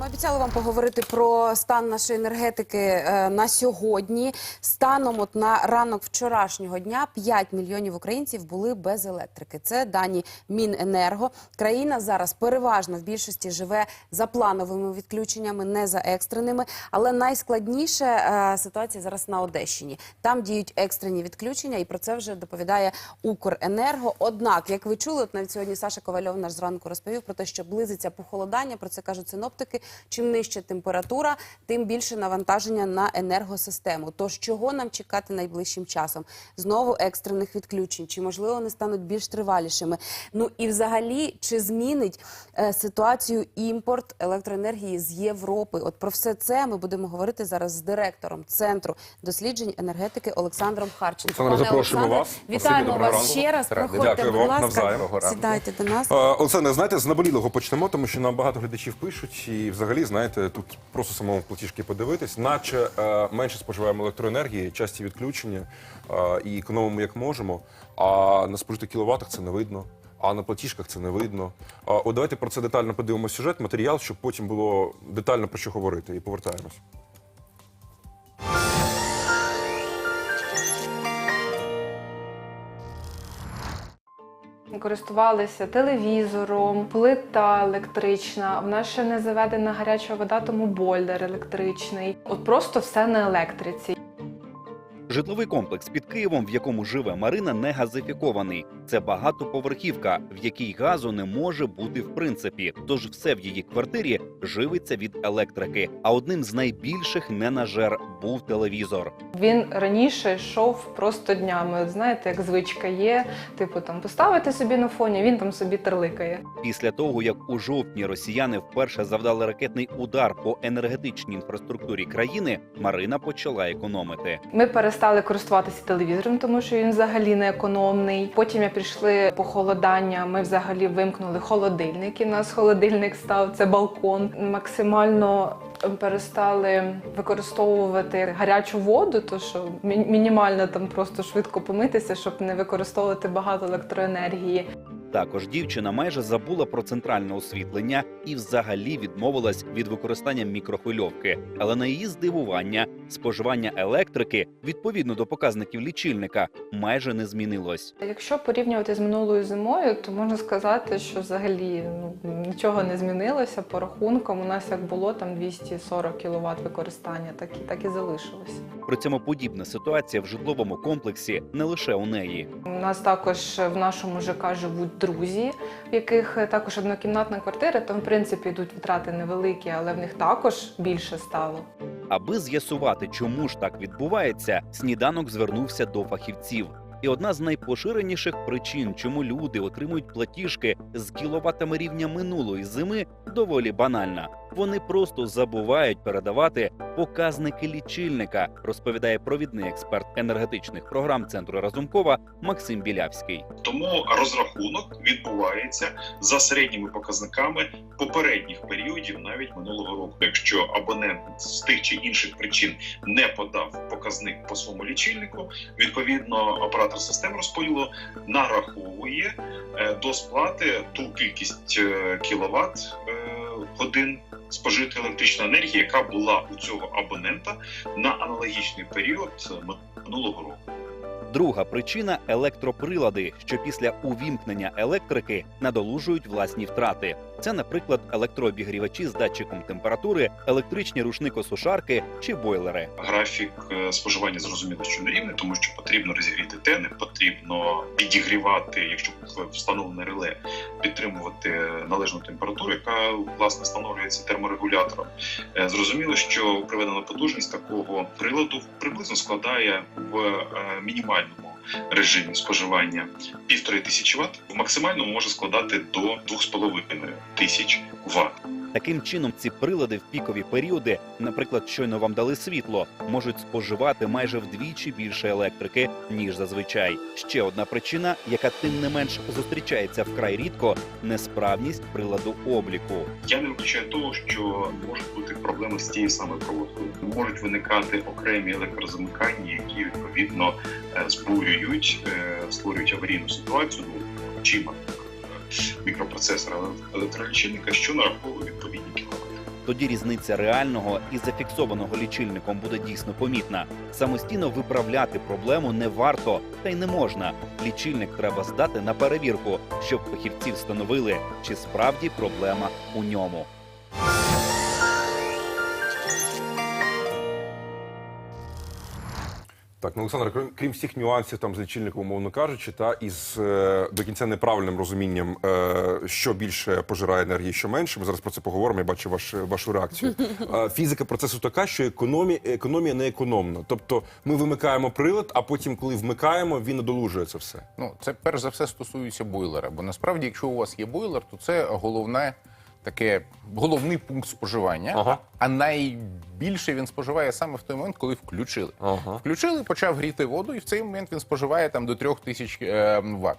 Ми обіцяли вам поговорити про стан нашої енергетики е, на сьогодні. Станом от на ранок вчорашнього дня 5 мільйонів українців були без електрики. Це дані Міненерго. Країна зараз переважно в більшості живе за плановими відключеннями, не за екстреними. Але найскладніше е, ситуація зараз на Одещині. Там діють екстрені відключення, і про це вже доповідає Укренерго. Однак, як ви чули, навіть сьогодні Саша Ковальов наш зранку розповів про те, що близиться похолодання. Про це кажуть синоптики. Чим нижча температура, тим більше навантаження на енергосистему. Тож чого нам чекати найближчим часом? Знову екстрених відключень, чи можливо вони стануть більш тривалішими? Ну і взагалі, чи змінить е, ситуацію імпорт електроенергії з Європи? От про все це ми будемо говорити зараз з директором центру досліджень енергетики Олександром Харченко. Олександре, Пане запрошуємо вас. Вітаємо Спасибі, вас ще раз. Проходьте, Дякую будь ласка. Сідайте до нас. Е, Олександре, знаєте, з наболілого почнемо, тому що нам багато глядачів пишуть, і взагалі, знаєте, тут просто самому платіжки подивитись, наче е, менше споживаємо електроенергії, часті відключення е, і економимо як можемо. А на спожитих кіловатах це не видно. А на платіжках це не видно. А, от давайте про це детально подивимося сюжет, матеріал, щоб потім було детально про що говорити. І повертаємось. Користувалися телевізором, плита електрична. В нас ще не заведена гаряча вода, тому бойлер електричний. От просто все на електриці. Житловий комплекс під Києвом, в якому живе Марина, не газифікований. Це багатоповерхівка, в якій газу не може бути в принципі. Тож все в її квартирі живиться від електрики. А одним з найбільших ненажер був телевізор. Він раніше йшов просто днями. Знаєте, як звичка є, типу там поставити собі на фоні, він там собі терликає. Після того, як у жовтні росіяни вперше завдали ракетний удар по енергетичній інфраструктурі країни, Марина почала економити. Ми перестали користуватися телевізором, тому що він взагалі не економний. Потім як прийшли похолодання. Ми взагалі вимкнули холодильник. І в нас холодильник став це балкон. Максимально перестали використовувати гарячу воду, то що мінімально там просто швидко помитися, щоб не використовувати багато електроенергії. Також дівчина майже забула про центральне освітлення і взагалі відмовилась від використання мікрохвильовки. Але на її здивування споживання електрики відповідно до показників лічильника майже не змінилось. Якщо порівнювати з минулою зимою, то можна сказати, що взагалі ну, нічого не змінилося. По рахункам у нас як було там 240 кВт використання, так і так і залишилось. При цьому подібна ситуація в житловому комплексі не лише у неї. У нас також в нашому ЖК живуть друзі, в яких також однокімнатна квартира. Там, в принципі, йдуть витрати невеликі, але в них також більше стало. Аби з'ясувати, чому ж так відбувається, сніданок звернувся до фахівців. І одна з найпоширеніших причин, чому люди отримують платіжки з кіловатами рівня минулої зими, доволі банальна. Вони просто забувають передавати показники лічильника, розповідає провідний експерт енергетичних програм центру Разумкова Максим Білявський. Тому розрахунок відбувається за середніми показниками попередніх періодів, навіть минулого року. Якщо абонент з тих чи інших причин не подав показник по своєму лічильнику, відповідно оператор системи розподілу нараховує е, до сплати ту кількість е, кіловат е, годин спожитої електричної енергії, яка була у цього абонента на аналогічний період минулого року. Друга причина електроприлади, що після увімкнення електрики надолужують власні втрати. Це, наприклад, електрообігрівачі з датчиком температури, електричні рушникосушарки чи бойлери. графік е, споживання зрозуміло, що не рівний, тому що потрібно розігріти тени, потрібно підігрівати, якщо встановлене реле, підтримувати належну температуру, яка власне встановлюється терморегулятором. Е, Зрозуміло, що приведена потужність такого приладу приблизно складає в е, мінімальному режимі споживання півтори тисячі Вт, в максимальному може складати до 2,5 тисяч Вт. Таким чином, ці прилади в пікові періоди, наприклад, щойно вам дали світло, можуть споживати майже вдвічі більше електрики ніж зазвичай. Ще одна причина, яка тим не менш зустрічається вкрай рідко несправність приладу обліку. Я не виключаю того, що можуть бути проблеми з тією самою проводкою. Можуть виникати окремі електрозамикання, які відповідно е, збурюють, е, створюють аварійну ситуацію ну, очима мікропроцесора електролічильника, що нараховує. Тоді різниця реального і зафіксованого лічильником буде дійсно помітна. Самостійно виправляти проблему не варто та й не можна. Лічильник треба здати на перевірку, щоб фахівці встановили, чи справді проблема у ньому. Так, ну, Олександр, крім, крім всіх нюансів там з лічильником, умовно кажучи, та із е, до кінця неправильним розумінням, е, що більше пожирає енергії, що менше. Ми зараз про це поговоримо. Я бачу ваш, вашу реакцію. Е, фізика процесу така, що економія, економія не економна. Тобто ми вимикаємо прилад, а потім, коли вмикаємо, він надолужує це все. Ну, це перш за все стосується бойлера. Бо насправді, якщо у вас є бойлер, то це головне таке головний пункт споживання. Ага. А найбільше він споживає саме в той момент, коли включили. Ага. Включили, почав гріти воду, і в цей момент він споживає там до 3000 е, ватт.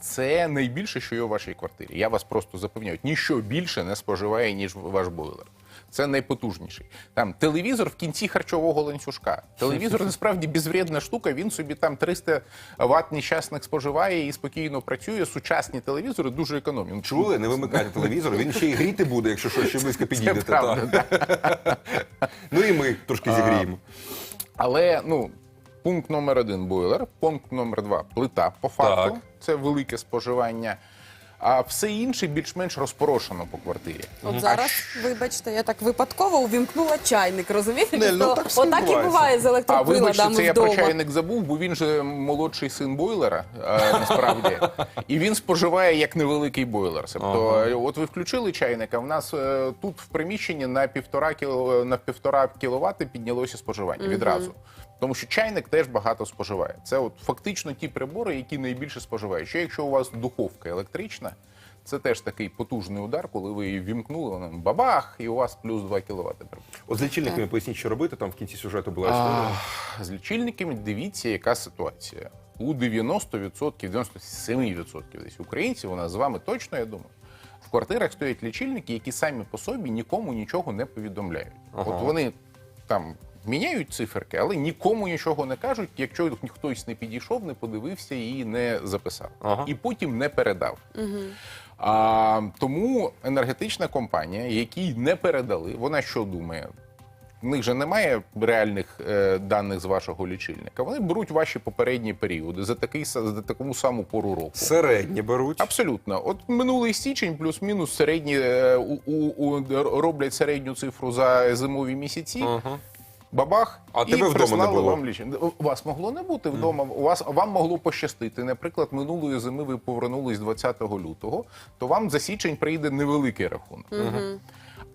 Це найбільше, що є у вашій квартирі. Я вас просто запевняю, ніщо більше не споживає, ніж ваш бойлер. Це найпотужніший. Там телевізор в кінці харчового ланцюжка. Телевізор насправді безвредна штука. Він собі там 300 ватт нещасних споживає і спокійно працює. Сучасні телевізори дуже економні. Ну, Чули? Не вимикайте телевізор. Він ще й гріти буде, якщо що, ще близько Це правда, так. Ну і ми трошки зігріємо. Але ну, пункт номер один бойлер, пункт номер два плита. По факту Так. це велике споживання. А все інше більш-менш розпорошено по квартирі. От зараз, вибачте, я так випадково увімкнула чайник, розумієте? Нель, ну То так все Отак і відбувається. буває з А вибачте, електроприладами це я вдома. про чайник забув, бо він же молодший син бойлера, е, насправді. І він споживає як невеликий бойлер. Тобто, е, от ви включили чайник, а в нас е, тут в приміщенні на півтора кіло на півтора кіловати піднялося споживання відразу. Тому що чайник теж багато споживає. Це от фактично ті прибори, які найбільше споживають. Що якщо у вас духовка електрична, це теж такий потужний удар, коли ви її вімкнули, вона бабах, і у вас плюс 2 кіловати. От з лічильниками поясніть, що робити. Там в кінці сюжету була історія. А, з лічильниками дивіться, яка ситуація. У 90%, 97% десь українців, у нас з вами точно, я думаю, в квартирах стоять лічильники, які самі по собі нікому нічого не повідомляють. Ага. От вони там міняють циферки, але нікому нічого не кажуть, якщо хтось не підійшов, не подивився і не записав. Ага. І потім не передав. А, тому енергетична компанія, якій не передали, вона що думає? В них же немає реальних е, даних з вашого лічильника. Вони беруть ваші попередні періоди за такий са- за таку саму пору року. Середні беруть. Абсолютно, от минулий січень, плюс-мінус середні е, у, у, у, роблять середню цифру за зимові місяці. Ага. Бабах, А і тебе вдома не прислали було? вам лічення. У вас могло не бути вдома. У вас вам могло пощастити. Наприклад, минулої зими ви повернулись 20 лютого, то вам за січень прийде невеликий рахунок.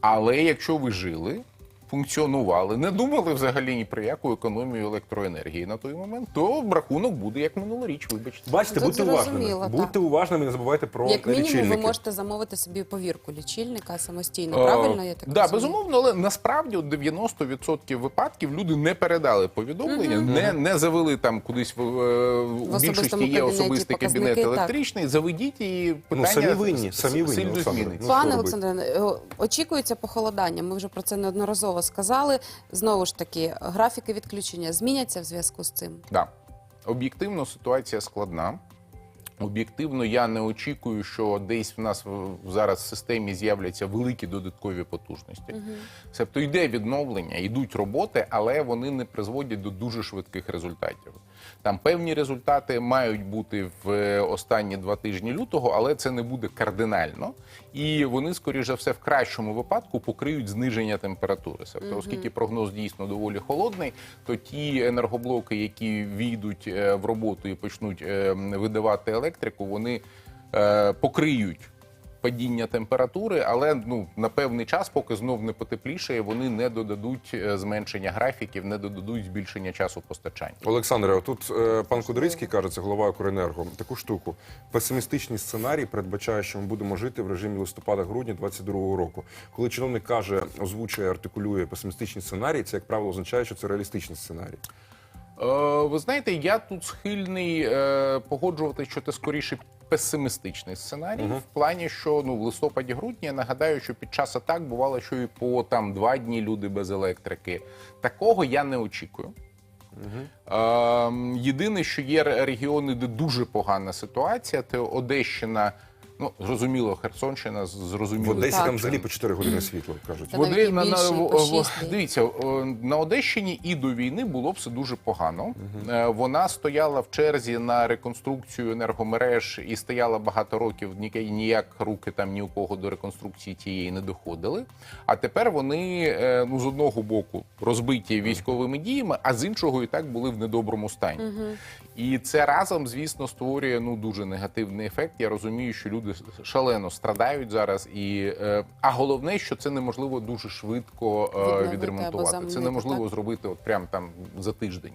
Але якщо ви жили, функціонували, не думали взагалі ні про яку економію електроенергії на той момент, то рахунок буде як минулоріч. Вибачте. Бачите, будьте уважними. Будьте уважними, не забувайте про Як мінімум, лічильники. ви можете замовити собі повірку лічильника самостійно. Правильно, я так Е, да, безумовно, але насправді 90% випадків люди не передали повідомлення, не, не завели там кудись в, е, у більшості є особистий кабінет показники, так. електричний. Заведіть і питання Ну, самі винні, самі винні, сильно Олександре. Ну, Пане? Олександре, е, очікується похолодання. Ми вже про це неодноразово сказали. Знову ж таки, графіки відключення зміняться в зв'язку з цим. Да. Об'єктивно ситуація складна. Об'єктивно, я не очікую, що десь в нас в- зараз в системі з'являться великі додаткові потужності. Тобто йде відновлення, йдуть роботи, але вони не призводять до дуже швидких результатів. Там певні результати мають бути в е, останні два тижні лютого, але це не буде кардинально. І вони, скоріш за все, в кращому випадку покриють зниження температури. Тобто, оскільки прогноз дійсно доволі холодний, то ті енергоблоки, які війдуть е, в роботу і почнуть е, видавати електрику, вони е, покриють падіння температури, але ну на певний час, поки знов не потеплішає, вони не додадуть е, зменшення графіків, не додадуть збільшення часу постачання. Олександре, тут е, пан Кудрицький каже, це голова Укренерго, таку штуку. Песимістичний сценарій передбачає, що ми будемо жити в режимі листопада-грудня 22-го року. Коли чиновник каже, озвучує, артикулює песимістичний сценарій, це як правило означає, що це реалістичний сценарій. Е, ви знаєте, я тут схильний е, погоджувати, що це скоріше песимістичний сценарій, в плані, що ну в листопаді-грудні я нагадаю, що під час атак бувало, що і по там два дні люди без електрики. Такого я не очікую. Е, єдине, що є регіони, де дуже погана ситуація, це Одещина. Ну, зрозуміло, Херсонщина, В. Одесі Так. там взагалі по 4 години світло, кажуть. Та Води навіть на, на, більше, в- по в- дивіться, на Одещині і до війни було все дуже погано. Е, Вона стояла в черзі на реконструкцію енергомереж і стояла багато років. Ніяк, ніяк руки там ні у кого до реконструкції тієї не доходили. А тепер вони е, ну з одного боку розбиті військовими діями, а з іншого і так були в недоброму стані. І це разом, звісно, створює ну дуже негативний ефект. Я розумію, що люди шалено страдають зараз, і е, а головне, що це неможливо дуже швидко е, Відновити відремонтувати. Це неможливо так? зробити от прям там за тиждень.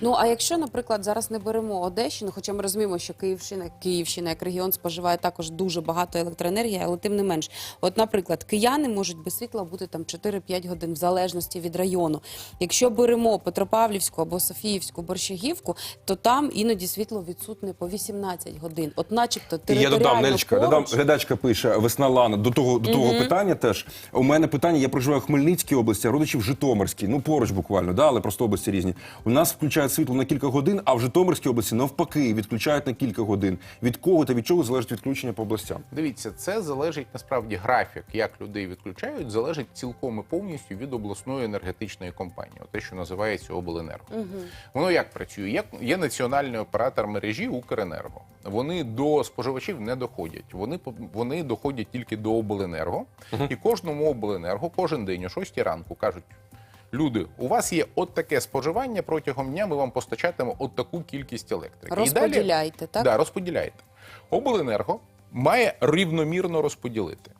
Ну а якщо, наприклад, зараз не беремо Одещину, хоча ми розуміємо, що Київщина, Київщина як регіон споживає також дуже багато електроенергії, але тим не менш, от, наприклад, кияни можуть без світла бути там 4-5 годин в залежності від району. Якщо беремо Петропавлівську або Софіївську борщагівку, то там іноді світло відсутне по 18 годин. От, начебто, І я територіально додам, Нелечка, додам, глядачка пише, весна Лана, до того, до того питання теж. У мене питання, я проживаю в Хмельницькій області, а родичі в Житомирській, ну поруч буквально, да, але просто області різні. У нас включають світло на кілька годин, а в Житомирській області навпаки відключають на кілька годин. Від кого та від чого залежить відключення по областям? Дивіться, це залежить насправді графік, як людей відключають, залежить цілком і повністю від обласної енергетичної компанії, те, що називається обленерго. Воно як працює? Є, є національний оператор мережі Укренерго. Вони до споживачів не доходять. Вони вони доходять тільки до обленерго, і кожному обленерго кожен день о 6 ранку кажуть. Люди, у вас є от таке споживання протягом дня. Ми вам постачатимемо от таку кількість електрики. І далі- Розподіляйте, так? Да, розподіляєте. Обленерго має рівномірно розподілити.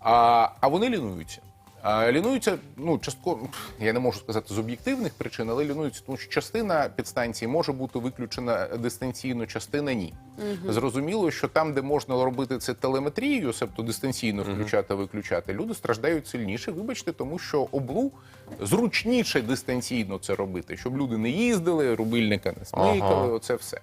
А, а вони лінуються. Лінуються, ну, частково, я не можу сказати з об'єктивних причин, але лінуються, тому що частина підстанцій може бути виключена дистанційно, частина ні. Зрозуміло, що там, де можна робити це телеметрією, себто дистанційно включати, виключати, люди страждають сильніше. Вибачте, тому що облу зручніше дистанційно це робити, щоб люди не їздили, рубильника не смикали, оце все.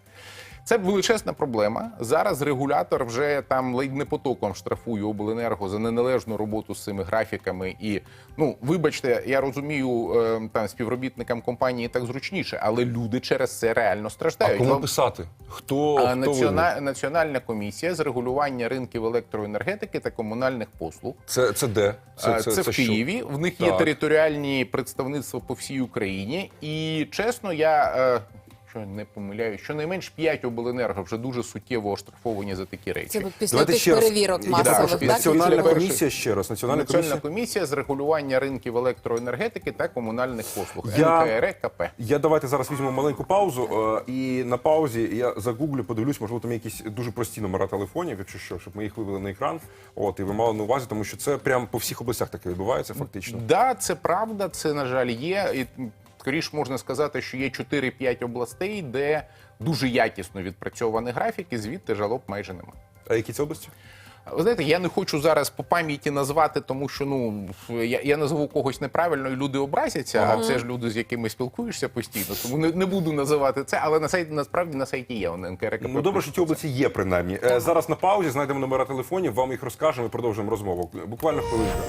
Це величезна проблема. Зараз регулятор вже там ледь не потоком штрафує обленерго за неналежну роботу з цими графіками. І ну вибачте, я розумію, е, там співробітникам компанії так зручніше, але люди через це реально А страждають. кому Вам- писати? Хто, а, хто націона... Національна комісія з регулювання ринків електроенергетики та комунальних послуг. Це, це де? Це, це, в що? Києві. В них є територіальні представництва по всій Україні. І чесно, я е, що не помиляю, щонайменш 5 обленерго вже дуже суттєво оштрафовані за такі речі. Це після Давайте тих ще перевірок масових, щоб так? Національна комісія ще раз. Національна Національна комісія. комісія з регулювання ринків електроенергетики та комунальних послуг Я- НКРЕКП. Я давайте зараз візьмемо маленьку паузу, е, і на паузі я загуглю, подивлюсь, можливо, там є якісь дуже прості номера телефонів, якщо що, щоб ми їх вивели на екран. От і ви мали на увазі, тому що це прям по всіх областях таке відбувається, фактично. Да, це правда, це на жаль є. І скоріш можна сказати, що є 4-5 областей, де дуже якісно відпрацьований графік, і звідти жалоб майже немає. А які це області? Ви знаєте, я не хочу зараз по пам'яті назвати, тому що ну я, я назву когось неправильно, і люди образяться. А це ж люди, з якими спілкуєшся постійно. Тому не, не буду називати це, але на сайті насправді на сайті є НКРКП. Ну добре, що ті області є принаймні. Е, Зараз на паузі знайдемо номера телефонів, вам їх розкажемо і продовжимо розмову. Буквально хвилинку.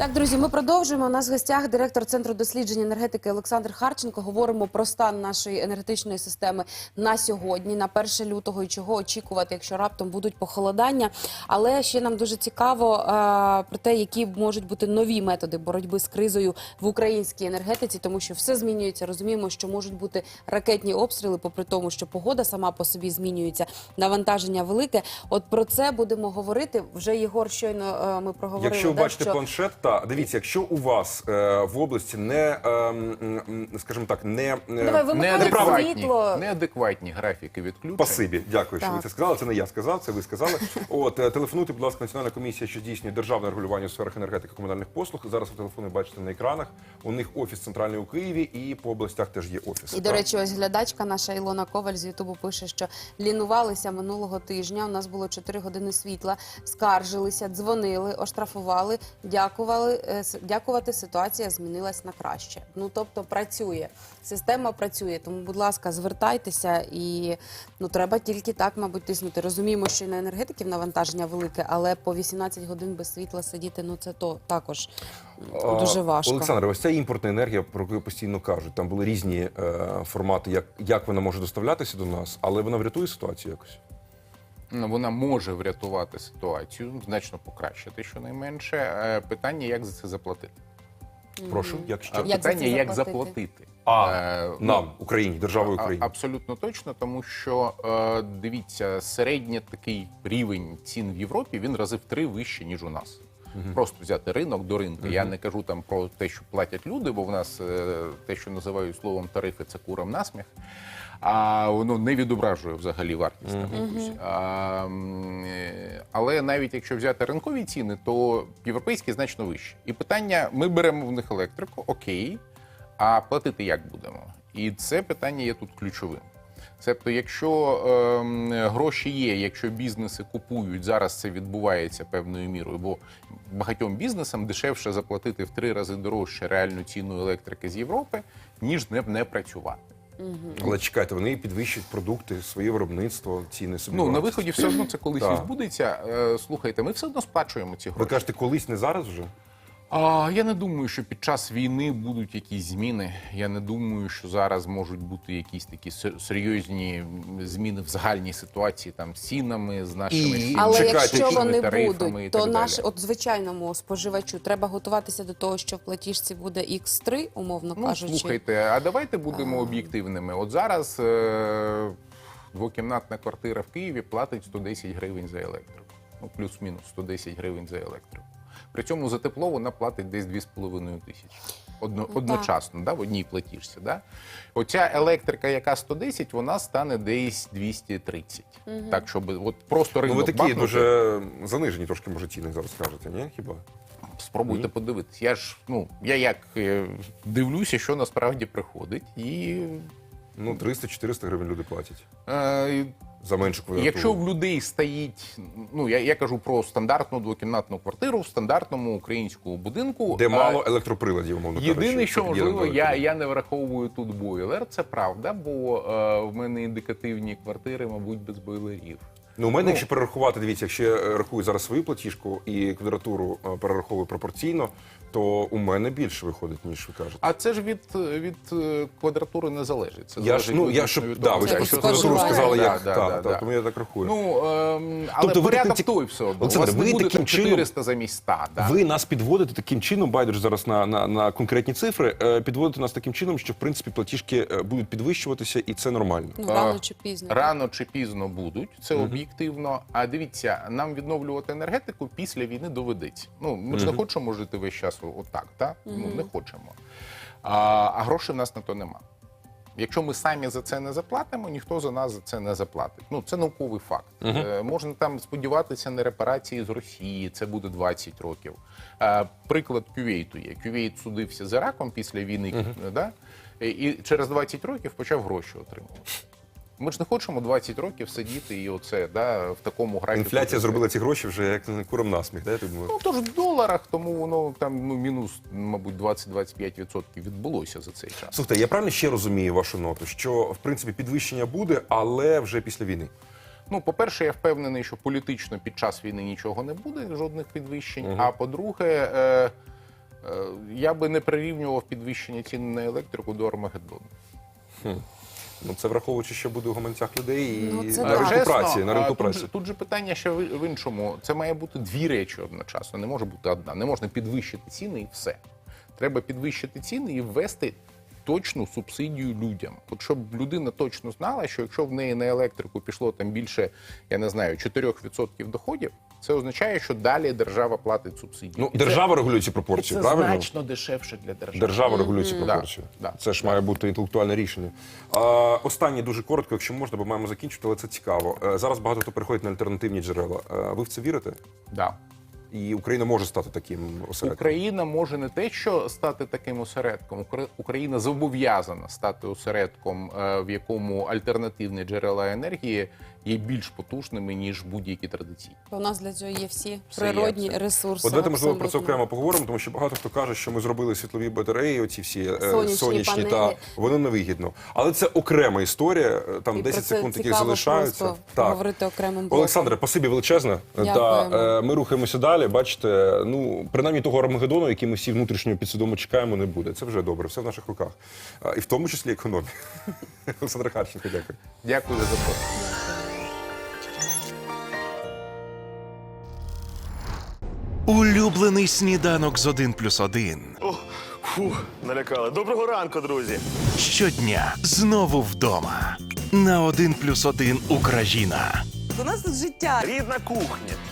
Так, друзі, ми продовжуємо. У нас в гостях директор центру досліджень енергетики Олександр Харченко. Говоримо про стан нашої енергетичної системи на сьогодні, на 1 лютого, і чого очікувати, якщо раптом будуть похолодання. Але ще нам дуже цікаво е, про те, які можуть бути нові методи боротьби з кризою в українській енергетиці, тому що все змінюється. Розуміємо, що можуть бути ракетні обстріли, попри тому, що погода сама по собі змінюється, навантаження велике. От про це будемо говорити. Вже Єгор щойно е, ми проговорили. Якщо ви бачите що... планшет, так проста. Дивіться, якщо у вас е, в області не, м, м, скажімо так, не е, Давай, вимикали Неадекватні, світло. неадекватні графіки відключень. Пасибі, дякую, що Так. ви це сказали. Це не я сказав, це ви сказали. От е, телефонуйте, будь ласка, національна комісія, що здійснює державне регулювання у сферах енергетики комунальних послуг. Зараз ви телефони бачите на екранах. У них офіс центральний у Києві і по областях теж є офіси. І, до речі, ось глядачка наша Ілона Коваль з Ютубу пише, що лінувалися минулого тижня. У нас було 4 години світла, скаржилися, дзвонили, оштрафували, дякували. Е, с- Дякувати, ситуація змінилась на краще. Ну тобто працює. Система працює. Тому, будь ласка, звертайтеся і ну треба тільки так, мабуть, тиснути. Розуміємо, що і на енергетиків навантаження велике, але по 18 годин без світла сидіти, ну це то також дуже важко. Олександр, ось ця імпортна енергія, про яку постійно кажуть, там були різні е, формати, як, як вона може доставлятися до нас, але вона врятує ситуацію якось. Ну, Вона може врятувати ситуацію, значно покращити щонайменше. Е, Питання, як за це заплатити. Прошу, якщо Як питання, як заплатити? А, Е, ну, Нам, Україні, державою А- України. Абсолютно точно, тому що е, дивіться, середній такий рівень цін в Європі він рази в три вище, ніж у нас. Просто взяти ринок до ринку. Я не кажу там про те, що платять люди, бо в нас е, те, що називають словом тарифи, це курам насміх. А воно не відображує взагалі вартість там якусь. А, е, але навіть якщо взяти ринкові ціни, то європейські значно вищі. І питання: ми беремо в них електрику, окей, а платити як будемо? І це питання є тут ключовим. Тобто, якщо ем, гроші є, якщо бізнеси купують, зараз це відбувається певною мірою, бо багатьом бізнесам дешевше заплатити в три рази дорожче реальну ціну електрики з Європи, ніж не, не працювати. Але чекайте, вони підвищують продукти, своє виробництво, ціни собі. Ну на виході все одно це колись відбудеться. Е, Слухайте, ми все одно сплачуємо ці Ви кажете, колись не зараз вже? А я не думаю, що під час війни будуть якісь зміни. Я не думаю, що зараз можуть бути якісь такі сер- серйозні зміни в загальній ситуації там з цінами, з нашими І- Але Чекайте, якщо вони будуть, то наш, от звичайному споживачу, треба готуватися до того, що в платіжці буде X3, умовно Ну, кажучи. слухайте, а давайте будемо об'єктивними. От зараз е- двокімнатна квартира в Києві платить 110 гривень за електрику. Ну, плюс-мінус 110 гривень за електрику. При цьому за тепло вона платить десь 2,5 тисячі. Одно, так. одночасно, да, в одній платіжці. Да? Оця електрика, яка 110, вона стане десь 230. Так, щоб от просто Ну, ви такі бахнути. дуже занижені трошки, може, ціни зараз кажете, ні? Хіба? Спробуйте подивитись. Я ж ну я як е, дивлюся, що насправді приходить, і Ну, 300-400 гривень люди платять е, за меншу квадратуру. якщо в людей стоїть, ну я, я кажу про стандартну двокімнатну квартиру в стандартному українському будинку, Де мало електроприладів, умовно кажучи. Єдине, що можливо, я, я не враховую тут бойлер, це правда, бо е, в мене індикативні квартири, мабуть, без бойлерів. Ну, у мене, Ну. якщо перерахувати, дивіться, якщо я рахую зараз свою платіжку і квадратуру е, перераховую пропорційно, то у мене більше виходить, ніж ви кажете. А це ж від, від е, квадратури не залежить. Це я ж, ну, я від да, ви ж про квадратуру сказали, Да, як да, так, да, так, да. тому я так рахую. Ну, ем, але Тобто ви порядок таким- той все одно. Олександр, ви буде таким чином- 400 замість 100. Да? Ви нас підводите таким чином, байдуже зараз на, на, на конкретні цифри, е, підводите нас таким чином, що в принципі платіжки е, будуть підвищуватися, і це нормально. Ну, рано чи пізно. Рано чи пізно будуть, це об'єктивно. А дивіться, нам відновлювати енергетику після війни доведеться. Ну ми ж не хочемо жити весь час отак, та ну не хочемо. А, а грошей в нас на то нема. Якщо ми самі за це не заплатимо, ніхто за нас за це не заплатить. Ну це науковий факт. Е, можна там сподіватися на репарації з Росії. Це буде 20 років. Е, приклад Кювейту є. Кювейт судився з Іраком після війни, да? і і через 20 років почав гроші отримувати. Ми ж не хочемо 20 років сидіти і оце да, в такому графіку. Інфляція зробила ці гроші вже як куром насміх, да, я думаю. Ну тож в доларах, тому воно там ну мінус, мабуть, 20-25% відбулося за цей час. Слухайте, я правильно ще розумію вашу ноту, що в принципі підвищення буде, але вже після війни. Ну, по-перше, я впевнений, що політично під час війни нічого не буде, жодних підвищень. А по-друге, е, е, я би не прирівнював підвищення цін на електрику до Армагеддону. Ну це враховуючи, що буде у гаманцях людей і Ну, на ринку праці. На ринку тут, праці. же, тут же питання ще в іншому. Це має бути дві речі одночасно. Не може бути одна. Не можна підвищити ціни і все. Треба підвищити ціни і ввести точну субсидію людям. От щоб людина точно знала, що якщо в неї на електрику пішло там більше, я не знаю, 4% доходів, Це означає, що далі держава платить субсидії. Ну, І це- держава регулює ці пропорції, це правильно? значно дешевше для держави. Держава регулює ці Да, пропорції. да. Це ж має бути інтелектуальне рішення. А, останнє дуже коротко, якщо можна, бо маємо закінчити, але це цікаво. Е, Зараз багато хто переходить на альтернативні джерела. А Ви в це вірите? Да. І Україна може стати таким осередком. Україна може не те, що стати таким осередком. Україна зобов'язана стати осередком, е, в якому альтернативні джерела енергії є більш потужними ніж будь-які традиційні. У нас для цього є всі Все є, природні ресурси. От давайте, можливо, про це окремо поговоримо, тому що багато хто каже, що ми зробили світлові батареї, оці всі е, Сонячні сонячні, та воно невигідно. Але це окрема історія, е, там І 10 секунд, цікаво залишаються. Так. поговорити окремим. Олександре, спасибі величезне. Дякуємо. Да, е, ми рухаємося далі. Бачите, ну принаймні того Армагеддону, який ми всі внутрішньо підсвідомо чекаємо, не буде. Це вже добре, все в наших руках. А, І в тому числі економія. Олександр Харченко, дякую. Дякую за запрошення. Улюблений сніданок з 1 плюс 1. О, фух, налякали. Доброго ранку, друзі. Щодня знову вдома. На 1 плюс 1 Україна У нас тут життя. Рідна кухня,